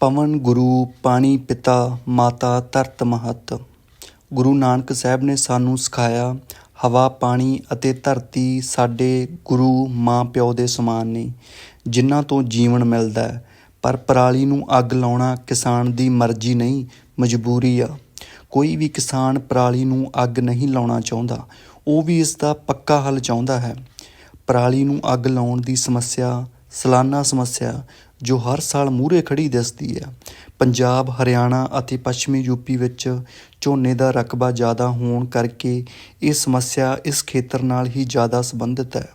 ਪਵਨ, ਗੁਰੂ, ਪਾਣੀ, ਪਿਤਾ, ਮਾਤਾ, ਧਰਤ, ਮਹਤ। ਗੁਰੂ ਨਾਨਕ ਸਾਹਿਬ ਨੇ ਸਾਨੂੰ ਸਿਖਾਇਆ, ਹਵਾ, ਪਾਣੀ ਅਤੇ ਧਰਤੀ ਸਾਡੇ ਗੁਰੂ, ਮਾਂ, ਪਿਓ ਦੇ ਸਮਾਨ ਨੇ, ਜਿਨ੍ਹਾਂ ਤੋਂ ਜੀਵਨ ਮਿਲਦਾ ਹੈ। ਪਰ ਪਰਾਲੀ ਨੂੰ ਅੱਗ ਲਾਉਣਾ ਕਿਸਾਨ ਦੀ ਮਰਜ਼ੀ ਨਹੀਂ, ਮਜਬੂਰੀ ਆ। ਕੋਈ ਵੀ ਕਿਸਾਨ ਪਰਾਲੀ ਨੂੰ ਅੱਗ ਨਹੀਂ ਲਾਉਣਾ ਚਾਹੁੰਦਾ। ਉਹ ਵੀ ਇਸ ਦਾ ਪੱਕਾ ਹੱਲ ਚਾਹੁੰਦਾ ਹੈ। ਪਰਾਲੀ ਨੂੰ ਅੱਗ ਲਾਉਣ ਦੀ ਸਮੱਸਿਆ, ਸਲਾਨਾ ਸਮੱਸਿਆ ਜੋ ਹਰ ਸਾਲ ਮੂਹਰੇ ਖੜੀ ਦਿਸਦੀ ਹੈ। ਪੰਜਾਬ, ਹਰਿਆਣਾ ਅਤੇ ਪੱਛਮੀ ਯੂਪੀ ਵਿੱਚ ਝੋਨੇ ਦਾ ਰਕਬਾ ਜ਼ਿਆਦਾ ਹੋਣ ਕਰਕੇ ਇਹ ਸਮੱਸਿਆ ਇਸ ਖੇਤਰ ਨਾਲ ਹੀ ਜ਼ਿਆਦਾ ਸੰਬੰਧਿਤ ਹੈ।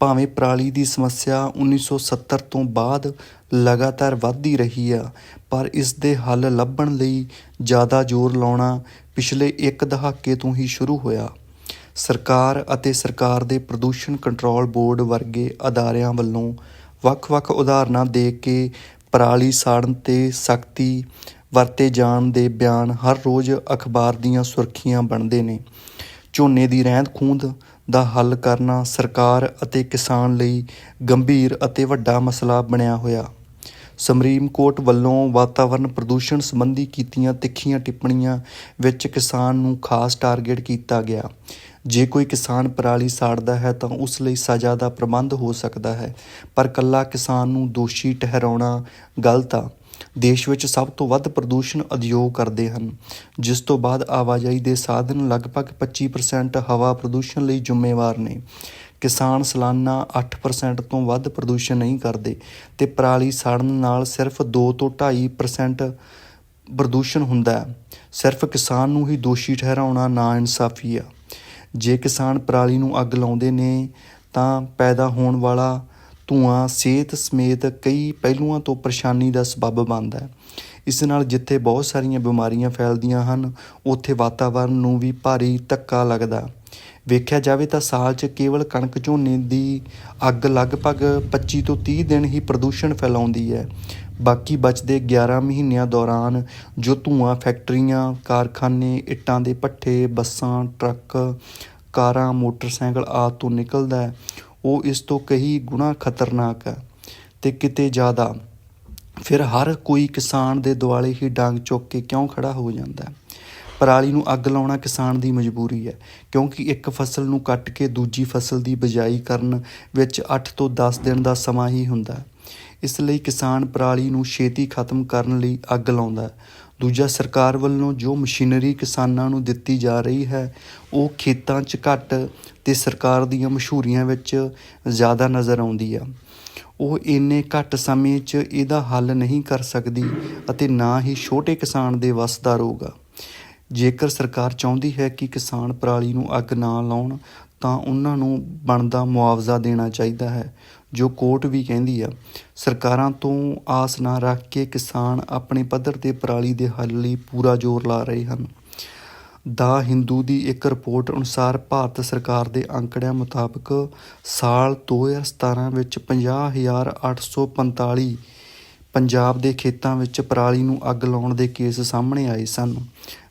ਭਾਵੇਂ ਪਰਾਲੀ ਦੀ ਸਮੱਸਿਆ 1970 ਤੋਂ ਬਾਅਦ ਲਗਾਤਾਰ ਵੱਧਦੀ ਰਹੀ ਆ, ਪਰ ਇਸ ਦੇ ਹੱਲ ਲੱਭਣ ਲਈ ਜ਼ਿਆਦਾ ਜ਼ੋਰ ਲਾਉਣਾ ਪਿਛਲੇ ਇੱਕ ਦਹਾਕੇ ਤੋਂ ਹੀ ਸ਼ੁਰੂ ਹੋਇਆ। ਸਰਕਾਰ ਅਤੇ ਸਰਕਾਰ ਦੇ ਪ੍ਰਦੂਸ਼ਣ ਕੰਟਰੋਲ ਬੋਰਡ ਵਰਗੇ ਅਦਾਰਿਆਂ ਵੱਲੋਂ ਵੱਖ-ਵੱਖ ਉਦਾਹਰਨਾਂ ਦੇ ਕੇ ਪਰਾਲੀ ਸਾੜਨ ਤੇ ਸਖਤੀ ਵਰਤੇ ਜਾਣ ਦੇ ਬਿਆਨ ਹਰ ਰੋਜ਼ ਅਖਬਾਰ ਦੀਆਂ ਸੁਰਖੀਆਂ ਬਣਦੇ ਨੇ। ਝੋਨੇ ਦੀ ਰਹਿੰਦ ਖੂੰਹਦ ਦਾ ਹੱਲ ਕਰਨਾ ਸਰਕਾਰ ਅਤੇ ਕਿਸਾਨ ਲਈ ਗੰਭੀਰ ਅਤੇ ਵੱਡਾ ਮਸਲਾ ਬਣਿਆ ਹੋਇਆ। ਸੁਪਰੀਮ ਕੋਰਟ ਵੱਲੋਂ ਵਾਤਾਵਰਣ ਪ੍ਰਦੂਸ਼ਣ ਸੰਬੰਧੀ ਕੀਤੀਆਂ ਤਿੱਖੀਆਂ ਟਿੱਪਣੀਆਂ ਵਿੱਚ ਕਿਸਾਨ ਨੂੰ ਖਾਸ ਟਾਰਗੇਟ ਕੀਤਾ ਗਿਆ। ਜੇ ਕੋਈ ਕਿਸਾਨ ਪਰਾਲੀ ਸਾੜਦਾ ਹੈ ਤਾਂ ਉਸ ਲਈ ਸਜ਼ਾ ਦਾ ਪ੍ਰਬੰਧ ਹੋ ਸਕਦਾ ਹੈ। ਪਰ ਕੱਲਾ ਕਿਸਾਨ ਨੂੰ ਦੋਸ਼ੀ ਠਹਿਰਾਉਣਾ ਗਲਤ ਆ। ਦੇਸ਼ ਵਿੱਚ ਸਭ ਤੋਂ ਵੱਧ ਪ੍ਰਦੂਸ਼ਣ ਉਦਯੋਗ ਕਰਦੇ ਹਨ, ਜਿਸ ਤੋਂ ਬਾਅਦ ਆਵਾਜਾਈ ਦੇ ਸਾਧਨ ਲਗਭਗ 25% ਹਵਾ ਪ੍ਰਦੂਸ਼ਣ ਲਈ ਜ਼ਿੰਮੇਵਾਰ ਨੇ। ਕਿਸਾਨ ਸਾਲਾਨਾ 8% ਤੋਂ ਵੱਧ ਪ੍ਰਦੂਸ਼ਣ ਨਹੀਂ ਕਰਦੇ ਤੇ ਪਰਾਲੀ ਸਾੜਨ ਨਾਲ ਸਿਰਫ 2 ਤੋਂ 2.5% ਪ੍ਰਦੂਸ਼ਣ ਹੁੰਦਾ ਹੈ। ਸਿਰਫ ਕਿਸਾਨ ਨੂੰ ਹੀ ਦੋਸ਼ੀ ਠਹਿਰਾਉਣਾ ਨਾ ਇਨਸਾਫੀ ਆ। ਜੇ ਕਿਸਾਨ ਪਰਾਲੀ ਨੂੰ ਅੱਗ ਲਾਉਂਦੇ ਨੇ, ਤਾਂ ਪੈਦਾ ਹੋਣ ਵਾਲਾ ਧੂਆਂ ਸਿਹਤ ਸਮੇਤ ਕਈ ਪਹਿਲੂਆਂ ਤੋਂ ਪਰੇਸ਼ਾਨੀ ਦਾ ਸਬੱਬ ਬਣਦਾ ਹੈ। ਇਸ ਨਾਲ ਜਿੱਥੇ ਬਹੁਤ ਸਾਰੀਆਂ ਬਿਮਾਰੀਆਂ ਫੈਲਦੀਆਂ ਹਨ, ਉੱਥੇ ਵਾਤਾਵਰਣ ਨੂੰ ਵੀ ਭਾਰੀ ਧੱਕਾ ਲੱਗਦਾ ਵੇਖਿਆ ਜਾਵੇ ਤਾਂ ਸਾਲ 'ਚ ਕੇਵਲ ਕਣਕ ਝੋਨੇ ਦੀ ਅੱਗ ਲਗਭਗ 25 ਤੋਂ 30 ਦਿਨ ਹੀ ਪ੍ਰਦੂਸ਼ਣ ਫੈਲਾਉਂਦੀ ਹੈ। ਬਾਕੀ ਬਚਦੇ 11 ਮਹੀਨਿਆਂ ਦੌਰਾਨ ਜੋ ਧੂੰਆਂ, ਫੈਕਟਰੀਆਂ, ਕਾਰਖਾਨੇ, ਇੱਟਾਂ ਦੇ ਭੱਠੇ, ਬੱਸਾਂ, ਟਰੱਕ, ਕਾਰਾਂ, ਮੋਟਰਸਾਈਕਲ ਆਦਿ ਤੋਂ ਨਿਕਲਦਾ ਹੈ, ਉਹ ਇਸ ਤੋਂ ਕਈ ਗੁਣਾ ਖਤਰਨਾਕ ਹੈ ਤੇ ਕਿਤੇ ਜ਼ਿਆਦਾ। ਫਿਰ ਹਰ ਕੋਈ ਕਿਸਾਨ ਦੇ ਦੁਆਲੇ ਹੀ ਡਾਂਗ ਚੁੱਕ ਕੇ ਕਿਉਂ ਖੜਾ ਹੋ ਜਾਂਦਾ ਹੈ? ਪਰਾਲੀ ਨੂੰ ਅੱਗ ਲਾਉਣਾ ਕਿਸਾਨ ਦੀ ਮਜਬੂਰੀ ਹੈ, ਕਿਉਂਕਿ ਇੱਕ ਫਸਲ ਨੂੰ ਕੱਟ ਕੇ ਦੂਜੀ ਫਸਲ ਦੀ ਬਿਜਾਈ ਕਰਨ ਵਿੱਚ 8 ਤੋਂ 10 ਦਿਨ ਦਾ ਸਮਾਂ ਹੀ ਹੁੰਦਾ ਹੈ। ਇਸ ਲਈ ਕਿਸਾਨ ਪਰਾਲੀ ਨੂੰ ਛੇਤੀ ਖਤਮ ਕਰਨ ਲਈ ਅੱਗ ਲਾਉਂਦਾ ਹੈ। ਦੂਜਾ, ਸਰਕਾਰ ਵੱਲੋਂ ਜੋ ਮਸ਼ੀਨਰੀ ਕਿਸਾਨਾਂ ਨੂੰ ਦਿੱਤੀ ਜਾ ਰਹੀ ਹੈ, ਉਹ ਖੇਤਾਂ 'ਚ ਘੱਟ ਤੇ ਸਰਕਾਰ ਦੀਆਂ ਮਸ਼ਹੂਰੀਆਂ ਵਿੱਚ ਜ਼ਿਆਦਾ ਨਜ਼ਰ ਆਉਂਦੀ ਆ। ਉਹ ਇੰਨੇ ਘੱਟ ਸਮੇਂ 'ਚ ਇਹਦਾ ਹੱਲ ਨਹੀਂ ਕਰ ਸਕਦੀ ਅਤੇ ਨਾ ਹੀ ਛੋਟੇ ਕਿਸਾਨ ਦੇ ਵੱਸ ਦਾ ਰੋਗ ਜੇਕਰ ਸਰਕਾਰ ਚਾਹੁੰਦੀ ਹੈ ਕਿ ਕਿਸਾਨ ਪਰਾਲੀ ਨੂੰ ਅੱਗ ਨਾ ਲਾਉਣ, ਤਾਂ ਉਹਨਾਂ ਨੂੰ ਬਣਦਾ ਮੁਆਵਜ਼ਾ ਦੇਣਾ ਚਾਹੀਦਾ ਹੈ। ਜੋ ਕੋਰਟ ਵੀ ਕਹਿੰਦੀ ਆ, ਸਰਕਾਰਾਂ ਤੋਂ ਆਸ ਨਾ ਰੱਖ ਕੇ ਕਿਸਾਨ ਆਪਣੇ ਪੱਧਰ ਤੇ ਪਰਾਲੀ ਦੇ ਹੱਲ ਲਈ ਪੂਰਾ ਜ਼ੋਰ ਲਾ ਰਹੇ ਹਨ। ਦਾ ਹਿੰਦੂ ਦੀ ਇੱਕ ਰਿਪੋਰਟ ਅਨੁਸਾਰ ਭਾਰਤ ਸਰਕਾਰ ਦੇ ਅੰਕੜਿਆਂ ਮੁਤਾਬਕ ਸਾਲ 2017 ਵਿੱਚ 50845 ਪੰਜਾਬ ਦੇ ਖੇਤਾਂ ਵਿੱਚ ਪਰਾਲੀ ਨੂੰ ਅੱਗ ਲਾਉਣ ਦੇ ਕੇਸ ਸਾਹਮਣੇ ਆਏ ਸਨ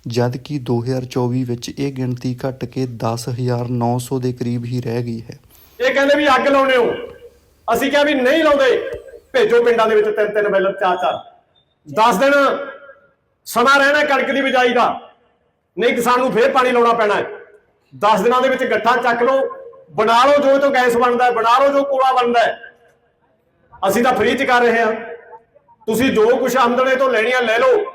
ਜਦ ਕਿ 2024 ਵਿੱਚ ਇਹ ਗਿਣਤੀ ਘਟ ਕੇ 10900 ਦੇ ਕਰੀਬ ਹੀ ਰਹਿ ਗਈ ਹੈ। ਇਹ ਕਹਿੰਦੇ ਵੀ ਅੱਗ ਲਾਉਣੇ ਹੋ। ਅਸੀਂ ਕਿਹਾ ਵੀ ਨਹੀਂ ਲਾਉਂਦੇ। ਭੇਜੋ ਪਿੰਡਾਂ ਦੇ ਵਿੱਚ ਤਿੰਨ ਤਿੰਨ ਬੈਲਰ ਚਾਰ ਚਾਰ। 10 ਦਿਨ ਸਮਾਂ ਰਹਿਣਾ ਕਣਕ ਦੀ ਬਿਜਾਈ ਦਾ। ਨਹੀਂ ਕਿਸਾਨ ਨੂੰ ਫੇਰ ਪਾਣੀ ਲਾਉਣਾ ਪੈਣਾ ਹੈ। 10 ਦਿਨਾਂ ਦੇ ਵਿੱਚ ਗੱਠਾ ਚੱਕ ਲਓ, ਬਣਾ ਲਓ ਜੋ ਤੋਂ ਗੈਸ ਬਣਦਾ ਹੈ, ਬਣਾ ਲਓ ਜੋ ਕੋਲਾ ਬਣਦਾ ਹੈ। ਅਸੀਂ ਤਾਂ ਫ੍ਰੀ ਚ ਕਰ ਰਹੇ ਹਾਂ। ਤੁਸੀਂ ਜੋ ਕੁਝ ਆਮਦਨੇ ਤੋਂ ਲੈਣੀਆਂ ਲੈ ਲਓ।